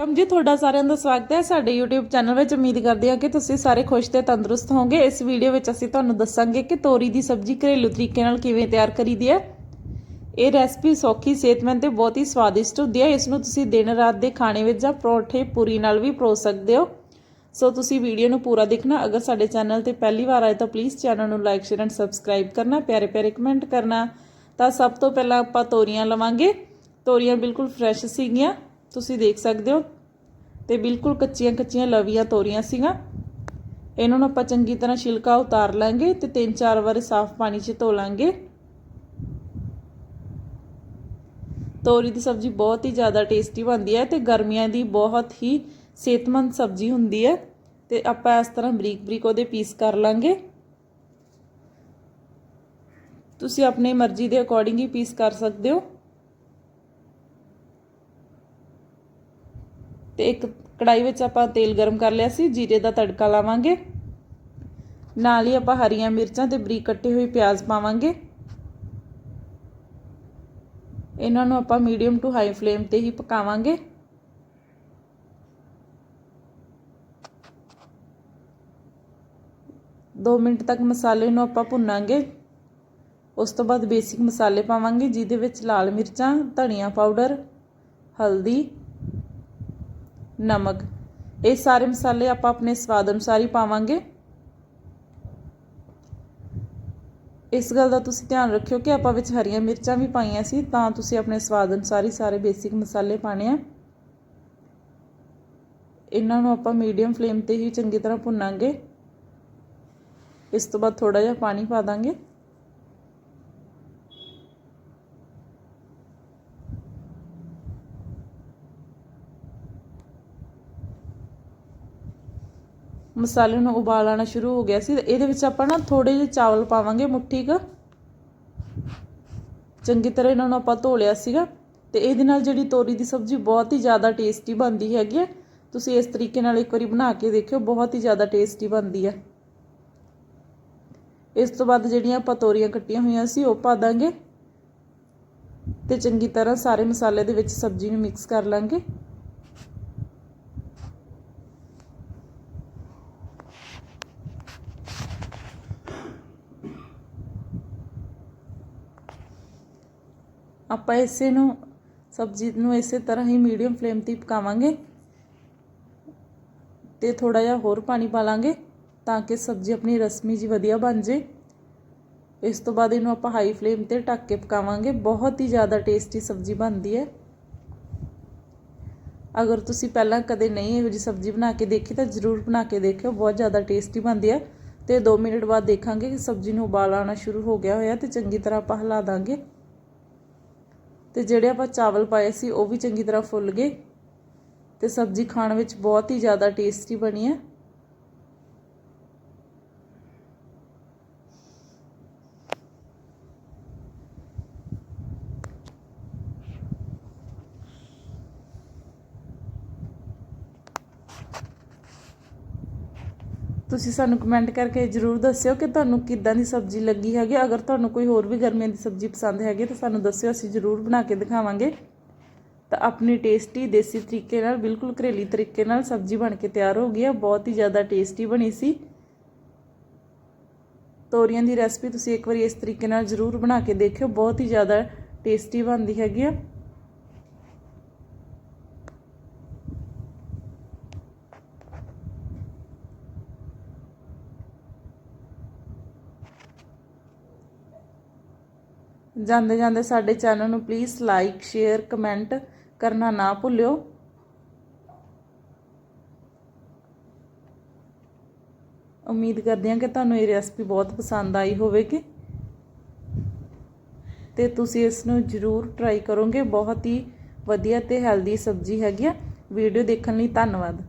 ਕਮ ਜੀ, ਤੁਹਾਡਾ ਸਾਰਿਆਂ ਦਾ ਸਵਾਗਤ ਹੈ। ਸਾਡੇ YouTube ਚੈਨਲ ਵਿੱਚ ਉਮੀਦ ਕਰਦੇ ਹਾਂ ਕਿ ਤੁਸੀਂ ਸਾਰੇ ਖੁਸ਼ ਤੇ ਤੰਦਰੁਸਤ ਹੋਵੋਗੇ। ਇਸ ਵੀਡੀਓ ਵਿੱਚ ਅਸੀਂ ਤੁਹਾਨੂੰ ਦੱਸਾਂਗੇ ਕਿ ਤੋਰੀ ਦੀ ਸਬਜ਼ੀ ਘਰੇਲੂ ਤਰੀਕੇ ਨਾਲ ਕਿਵੇਂ ਤਿਆਰ ਕਰੀਦੀ ਹੈ। ਇਹ ਰੈਸਪੀ ਸੌਖੀ, ਸਿਹਤਮੰਦ ਤੇ ਬਹੁਤ ਹੀ ਸਵਾਦਿਸ਼ਟ ਹੁੰਦੀ ਹੈ। ਇਸ ਨੂੰ ਤੁਸੀਂ ਦਿਨ ਰਾਤ ਦੇ ਖਾਣੇ ਵਿੱਚ ਜਾਂ ਪਰੌਂਠੇ, ਪੂਰੀ ਨਾਲ ਵੀ ਪਰੋਸ ਸਕਦੇ ਹੋ। ਸੋ ਤੁਸੀਂ ਵੀਡੀਓ ਨੂੰ ਪੂਰਾ ਦੇਖਣਾ। ਅਗਰ ਸਾਡੇ ਚੈਨਲ ਤੇ ਪਹਿਲੀ ਵਾਰ ਆਏ ਤਾਂ ਪਲੀਜ਼ ਚੈਨਲ ਨੂੰ ਲਾਈਕ ਸ਼ੇਅਰ ਐਂਡ ਸਬਸਕ੍ਰਾਈਬ ਕਰਨਾ। ਪਿਆਰੇ ਪਿਆਰੇ ਕਮੈਂਟ ਕਰਨਾ। ਤਾਂ ਸਭ ਤੋਂ ਪਹਿਲਾਂ ਆਪਾਂ ਤੋਰੀਆਂ ਲਵਾਂਗੇ। ਤੋਰੀਆਂ ਬਿਲਕੁਲ ਫਰੈਸ਼ ਸੀਗੀਆਂ। ਤੁਸੀਂ ਦੇਖ ਸਕਦੇ ਹੋ। ਤੇ ਬਿਲਕੁਲ ਕੱਚੀਆਂ ਕੱਚੀਆਂ ਲਵੀਆਂ ਤੋਰੀਆਂ ਸੀਗੀਆਂ ਇਹਨਾਂ ਨੂੰ ਆਪਾਂ ਚੰਗੀ ਤਰ੍ਹਾਂ ਛਿਲਕਾ ਉਤਾਰ ਲਾਂਗੇ ਤੇ ਤਿੰਨ ਚਾਰ ਵਾਰ ਸਾਫ਼ ਪਾਣੀ 'ਚ ਧੋ ਲਾਂਗੇ। ਤੋਰੀ ਦੀ ਸਬਜ਼ੀ ਬਹੁਤ ਹੀ ਜ਼ਿਆਦਾ ਟੇਸਟੀ ਬਣਦੀ ਹੈ ਤੇ ਗਰਮੀਆਂ ਦੀ ਬਹੁਤ ਹੀ ਸਿਹਤਮੰਦ ਸਬਜ਼ੀ ਹੁੰਦੀ ਹੈ। ਤੇ ਆਪਾਂ ਇਸ ਤਰ੍ਹਾਂ ਬਰੀਕ ਬਰੀਕ ਉਹਦੇ ਪੀਸ ਕਰ ਲਾਂਗੇ। ਤੁਸੀਂ ਆਪਣੀ ਮਰਜ਼ੀ ਦੇ ਅਕੋਰਡਿੰਗ ਹੀ ਪੀਸ ਕਰ ਸਕਦੇ ਹੋ। ਤੇ ਇੱਕ ਕੜਾਈ ਵਿੱਚ ਆਪਾਂ ਤੇਲ ਗਰਮ ਕਰ ਲਿਆ ਸੀ, ਜੀਰੇ ਦਾ ਤੜਕਾ ਲਾਵਾਂਗੇ। ਨਾਲ ਹੀ ਆਪਾਂ ਹਰੀਆਂ ਮਿਰਚਾਂ ਤੇ ਬਰੀਕ ਕੱਟੇ ਹੋਏ ਪਿਆਜ਼ ਪਾਵਾਂਗੇ। ਇਹਨਾਂ ਨੂੰ ਆਪਾਂ ਮੀਡੀਅਮ ਟੂ ਹਾਈ ਫਲੇਮ ਤੇ ਹੀ ਪਕਾਵਾਂਗੇ। ਦੋ ਮਿੰਟ ਤੱਕ ਮਸਾਲੇ ਨੂੰ ਆਪਾਂ ਭੁੰਨਾਂਗੇ। ਉਸ ਤੋਂ ਬਾਅਦ ਬੇਸਿਕ ਮਸਾਲੇ ਪਾਵਾਂਗੇ, ਜਿਹਦੇ ਵਿੱਚ ਲਾਲ ਮਿਰਚਾਂ, ਧਨੀਆ ਪਾਊਡਰ, ਹਲਦੀ ਨਮਕ। ਇਹ ਸਾਰੇ ਮਸਾਲੇ ਆਪਾਂ ਆਪਣੇ ਸਵਾਦ ਅਨੁਸਾਰ ਹੀ ਪਾਵਾਂਗੇ। ਇਸ ਗੱਲ ਦਾ ਤੁਸੀਂ ਧਿਆਨ ਰੱਖਿਓ ਕਿ ਆਪਾਂ ਵਿੱਚ ਹਰੀਆਂ ਮਿਰਚਾਂ ਵੀ ਪਾਈਆਂ ਸੀ, ਤਾਂ ਤੁਸੀਂ ਆਪਣੇ ਸਵਾਦ ਅਨੁਸਾਰ ਹੀ ਸਾਰੇ ਬੇਸਿਕ ਮਸਾਲੇ ਪਾਣੇ ਆ। ਇਹਨਾਂ ਨੂੰ ਆਪਾਂ ਮੀਡੀਅਮ ਫਲੇਮ ਤੇ ਹੀ ਚੰਗੀ ਤਰ੍ਹਾਂ ਭੁੰਨਾਂਗੇ। ਇਸ ਤੋਂ ਬਾਅਦ ਥੋੜਾ ਜਿਹਾ ਪਾਣੀ ਪਾ ਦਾਂਗੇ। ਮਸਾਲੇ ਨੂੰ ਉਬਾਲ ਆਣਾ ਸ਼ੁਰੂ ਹੋ ਗਿਆ ਸੀ ਇਹਦੇ ਵਿੱਚ ਆਪਾਂ ਨਾ ਥੋੜੇ ਜਿਹੇ ਚਾਵਲ ਪਾਵਾਂਗੇ ਮੁੱਠੀ ਕ। ਚੰਗੀ ਤਰ੍ਹਾਂ ਇਹਨਾਂ ਨੂੰ ਆਪਾਂ ਧੋ ਲਿਆ ਸੀਗਾ ਤੇ ਇਹਦੇ ਨਾਲ ਜਿਹੜੀ ਤੋਰੀ ਦੀ ਸਬਜ਼ੀ ਬਹੁਤ ਹੀ ਜ਼ਿਆਦਾ ਟੇਸਟੀ ਬਣਦੀ ਹੈਗੀ ਹੈ ਤੁਸੀਂ ਇਸ ਤਰੀਕੇ ਨਾਲ ਇੱਕ ਵਾਰੀ ਬਣਾ ਕੇ ਦੇਖਿਓ, ਬਹੁਤ ਹੀ ਜ਼ਿਆਦਾ ਟੇਸਟੀ ਬਣਦੀ ਹੈ ਇਸ ਤੋਂ ਬਾਅਦ ਜਿਹੜੀਆਂ ਆਪਾਂ ਤੋਰੀਆਂ ਕੱਟੀਆਂ ਹੋਈਆਂ ਸੀ, ਉਹ ਪਾ ਦਾਂਗੇ ਤੇ ਚੰਗੀ ਤਰ੍ਹਾਂ ਸਾਰੇ ਮਸਾਲੇ ਦੇ ਵਿੱਚ ਸਬਜ਼ੀ ਨੂੰ ਮਿਕਸ ਕਰ ਲਾਂਗੇ। ਆਪਾਂ ਇਸੇ ਨੂੰ ਸਬਜ਼ੀ ਨੂੰ ਇਸੇ ਤਰ੍ਹਾਂ ਹੀ ਮੀਡੀਅਮ ਫਲੇਮ ਤੇ ਪਕਾਵਾਂਗੇ ਤੇ ਥੋੜਾ ਜਿਹਾ ਹੋਰ ਪਾਣੀ ਪਾ ਲਾਂਗੇ ਤਾਂ ਕਿ ਸਬਜ਼ੀ ਆਪਣੀ ਰਸਮੀ ਜੀ ਵਧੀਆ ਬਣ ਜੇ ਇਸ ਤੋਂ ਬਾਅਦ ਇਹਨੂੰ ਆਪਾਂ ਹਾਈ ਫਲੇਮ ਤੇ ਢੱਕ ਕੇ ਪਕਾਵਾਂਗੇ ਬਹੁਤ ਹੀ ਜ਼ਿਆਦਾ ਟੇਸਟੀ ਸਬਜ਼ੀ ਬਣਦੀ ਹੈ ਅਗਰ ਤੁਸੀਂ ਪਹਿਲਾਂ ਕਦੇ ਨਹੀਂ ਇਹੋ ਜਿਹੀ ਸਬਜ਼ੀ ਬਣਾ ਕੇ ਦੇਖੀ ਤਾਂ ਜ਼ਰੂਰ ਬਣਾ ਕੇ ਦੇਖਿਓ ਬਹੁਤ ਜ਼ਿਆਦਾ ਟੇਸਟੀ ਬਣਦੀ ਹੈ ਤੇ 2 ਮਿੰਟ ਬਾਅਦ ਦੇਖਾਂਗੇ ਕਿ ਸਬਜ਼ੀ ਨੂੰ ਉਬਾਲ ਆਉਣਾ ਸ਼ੁਰੂ ਹੋ ਗਿਆ ਹੋਇਆ ਤੇ ਚੰਗੀ ਤਰ੍ਹਾਂ ਆਪਾਂ ਹਿਲਾ ਦਾਂਗੇ ਤੇ ਜਿਹੜੇ ਆਪਾਂ ਚਾਵਲ ਪਾਏ ਸੀ, ਉਹ ਵੀ ਚੰਗੀ ਤਰ੍ਹਾਂ ਫੁੱਲ ਗਏ ਤੇ ਸਬਜ਼ੀ ਖਾਣ ਵਿੱਚ ਬਹੁਤ ਹੀ ਜ਼ਿਆਦਾ ਟੇਸਟੀ ਬਣੀ ਹੈ। ਤੁਸੀਂ ਸਾਨੂੰ ਕਮੈਂਟ ਕਰਕੇ ਜਰੂਰ ਦੱਸਿਓ ਕਿ ਤੁਹਾਨੂੰ ਕਿੱਦਾਂ ਦੀ ਸਬਜ਼ੀ ਲੱਗੀ ਹੈਗੀ। ਅਗਰ ਤੁਹਾਨੂੰ ਕੋਈ ਹੋਰ ਵੀ ਗਰਮੀਆਂ ਦੀ ਸਬਜ਼ੀ ਪਸੰਦ ਹੈਗੀ, ਤਾਂ ਸਾਨੂੰ ਦੱਸਿਓ, ਅਸੀਂ ਜਰੂਰ ਬਣਾ ਕੇ ਦਿਖਾਵਾਂਗੇ। ਤਾਂ ਆਪਣੀ ਟੇਸਟੀ ਦੇਸੀ ਤਰੀਕੇ ਨਾਲ, ਬਿਲਕੁਲ ਘਰੇਲੀ ਤਰੀਕੇ ਨਾਲ ਸਬਜ਼ੀ ਬਣ ਕੇ ਤਿਆਰ ਹੋ ਗਈ ਹੈ ਬਹੁਤ ਹੀ ਜ਼ਿਆਦਾ ਟੇਸਟੀ ਬਣੀ ਸੀ। ਤੋਰੀਆਂ ਦੀ ਰੈਸਪੀ ਤੁਸੀਂ ਇੱਕ ਵਾਰੀ ਇਸ ਤਰੀਕੇ ਨਾਲ ਜਰੂਰ ਬਣਾ ਕੇ ਦੇਖਿਓ। ਬਹੁਤ ਹੀ ਜ਼ਿਆਦਾ ਟੇਸਟੀ ਬਣਦੀ ਹੈਗੀ ਆ। ਜਾਂਦੇ ਜਾਂਦੇ ਸਾਡੇ ਚੈਨਲ ਨੂੰ ਪਲੀਜ਼ ਲਾਈਕ ਸ਼ੇਅਰ ਕਮੈਂਟ ਕਰਨਾ ਨਾ ਭੁੱਲਿਓ। ਉਮੀਦ ਕਰਦੇ ਹਾਂ ਕਿ ਤੁਹਾਨੂੰ ਇਹ ਰੈਸਪੀ ਬਹੁਤ ਪਸੰਦ ਆਈ ਹੋਵੇਗੀ। ਤੇ ਤੁਸੀਂ ਇਸ ਨੂੰ ਜ਼ਰੂਰ ਟਰਾਈ ਕਰੋਗੇ। ਬਹੁਤ ਹੀ ਵਧੀਆ ਤੇ ਹੈਲਦੀ ਸਬਜ਼ੀ ਹੈਗੀ ਆ। ਵੀਡੀਓ ਦੇਖਣ ਲਈ ਧੰਨਵਾਦ।